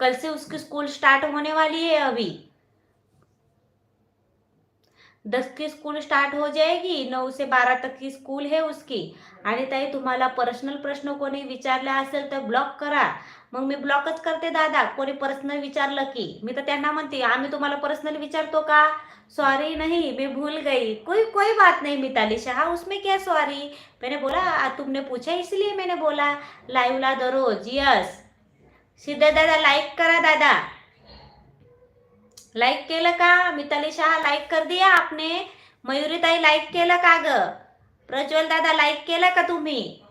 कल से उसकी school start होने वाली है अभी। दस की स्कूल स्टार्ट हो जाएगी नऊ से बारा तक की स्कूल है उसकी। आणि ताई तुम्हाला पर्सनल प्रश्न कोणी विचारला असेल तर ब्लॉक करा. मग मी ब्लॉकच करते दादा. कोणी पर्सनल विचारलं की? मी तर त्यांना म्हणते आम्ही तुम्हाला पर्सनल विचारतो का? सॉरी नहीं मैं भूल गई. कोई कोई बात नहीं मिताली शाह उसमें क्या सॉरी मैंने बोला तुमने पूछा इसलिए मैंने बोला. लाईव्हला दररोज यस सिद्ध दादा लाईक करा दादा. लाईक केलं का? मिताली शाह लाईक कर दिया आपने. मयुरी ताई लाईक केलं का ग? प्रज्वल दादा लाईक केलं का तुम्ही?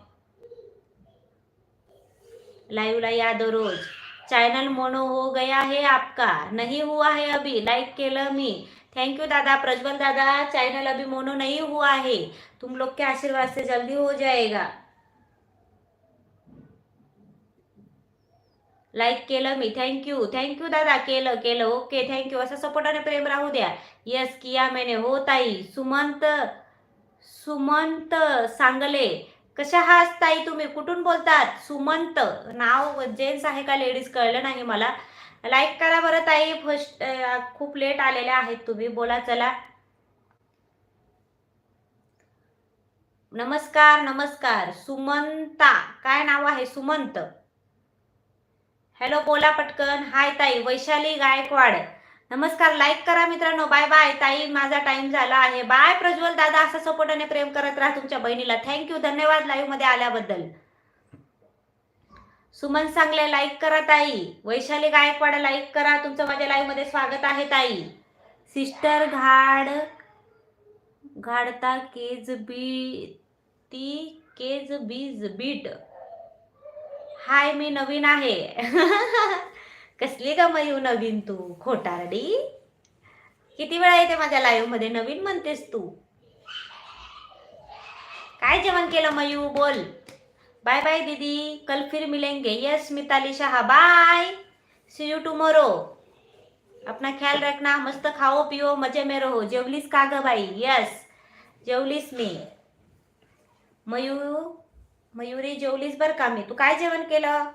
लाईव्हला या दररोज. चॅनल मोनो हो गया है आपका. नहीं हुआ है अभी. लाइक केलं मी. थैंक यू दादा प्रज्वल दादा. चैनल अभी मोनो नहीं हुआ है. तुम लोग के आशीर्वाद से जल्दी हो जाएगा. लाईक केलं मी थँक्यू थँक्यू दादा केलं केलं. ओके थँक्यू असं सपोर्टाने प्रेम राहू द्या. यस किया मेने. हो ताई. सुमंत सुमंत सांगले. कशा आहात ताई तुम्ही? कुठून बोलतात? सुमंत. नाव जेंट्स आहे का लेडीज कळलं नाही मला. लाईक करा बरं ताई. फर्स्ट खूप लेट आलेल्या आहेत तुम्ही. बोला चला. नमस्कार नमस्कार. सुमंता. काय नाव आहे? सुमंत. हॅलो बोला पटकन. हाय ताई वैशाली गायकवाड. नमस्कार लाईक करा मित्रांनो. बाय बाय ताई माझा टाइम झाला आहे. बाय प्रज्वल दादा. असं सपोर्ट आणि प्रेम करत राहा तुमच्या बहिणीला. थँक्यू धन्यवाद लाईव्हमध्ये आल्याबद्दल. सुमन सांगले लाईक करा ताई. वैशाली गायकवाड लाईक करा. तुमचं माझ्या लाईव्हमध्ये स्वागत आहे ताई. सिस्टर घाड घाडता केज बी ती केज बीज बीट. हाय मी नवीन आहे. कसली का मयू नवीन तू? खोटारडी? किती वेळा येते माझ्या लाईव्हमध्ये? नवीन म्हणतेस तू. काय जेवण केलं मयू? बोल. बाय बाय दीदी. कल फिर मिलेंगे. Yes Mitali Shah. Bye see you tomorrow अपना ख्याल रखना. मस्त खाओ पिओ मजे में रहो. जेवलीस का ग बाई? यस जेवलीस मी. मयू मयुरी जेवलीस बर का मी. तू काय जेवण केलं?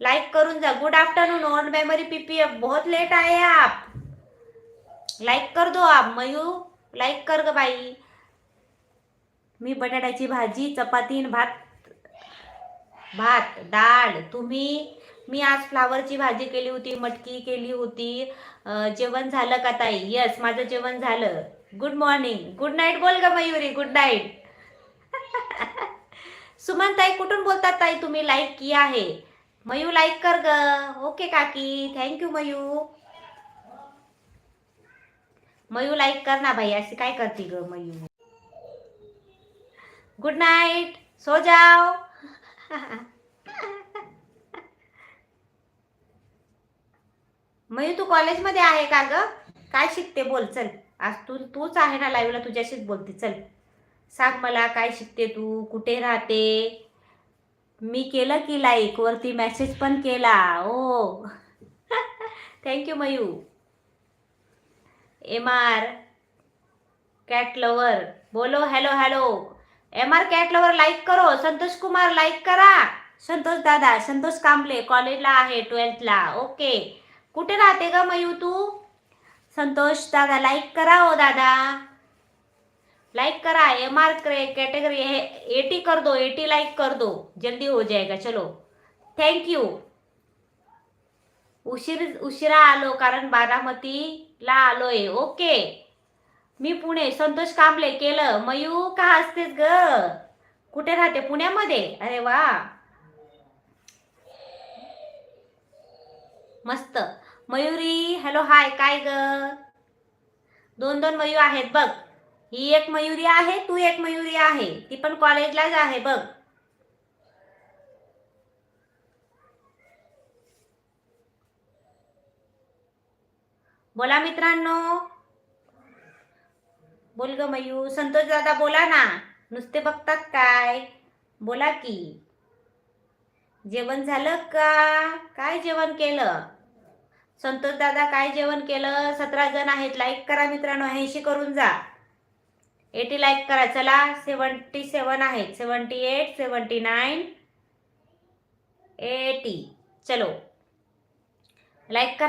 लाईक करून जा. Good afternoon old memory PPF बहुत लेट आहे आप. लाईक कर दो आप मयू. लाईक कर ग बाई. मी बटाट्याची भाजी चपाती आणि भात. भात डाळ. तुम्ही मी आज फ्लावरची भाजी केली होती मटकी केली होती. जेवण झालं का ताई? यस माझं जेवण झालं. गुड मॉर्निंग गुड नाईट बोल ग मयुरी. गुड नाईट सुमन ताई कुठून बोलतात ताई तुम्ही? लाईक किया आहे? मयू लाईक कर ग. ओके काकी. Thank you mu. मयू लाईक कर ना भाई अशी काय करते ग मयू? गुड नाईट सो जाओ. मयू तू कॉलेजमध्ये आहे का ग? काय शिकते? बोल चल. आज तू तूच आहे ना लाईव्हला तुझ्याशीच बोलते. चल. सांग मला काय शिकते तू? कुठे राहते? मी केलं की लाईक वरती मेसेज पण केला. ओ. Thank you Mayu. M R cat lover बोलो hello hello M R cat lover like करो. संतोष कुमार लाईक करा. संतोष दादा संतोष कांबले कॉलेजला आहे ट्वेल्थला ओके कुठे राहते ग मयू तू? संतोष दादा लाईक करा ओ दादा. लाइक करा एम आर कैटेगरी है एटी कर दो एटी लाइक कर दो. जल्दी हो जाएगा चलो. थँक यू उशीर उशिरा आलो कारण बारामतीला आलोय. ओके मी पुणे संतोष कांबळे केलं. मयू का असतेस ग? कुठे राहते? पुण्यामध्ये? अरे वा. मस्त. मयुरी हॅलो हाय काय ग? दोन दोन मयू आहेत बघ. ही एक मयुरी आहे तू एक मयुरी आहे. ती पण कॉलेजलाच आहे बघ. बोला मित्रांनो. बोल ग मयू. संतोष दादा बोला ना. नुसते बघतात काय? बोला की. जेवण झालं का? काय जेवण केलं? संतोष दादा काय जेवण केलं? सतरा जण आहेत. लाईक करा मित्रांनो. ऐंशी करून जा. एटी लाईक करा. चला सेवन्टी सेवन आहेत seventy eight seventy nine eighty. चलो. लाईक करा.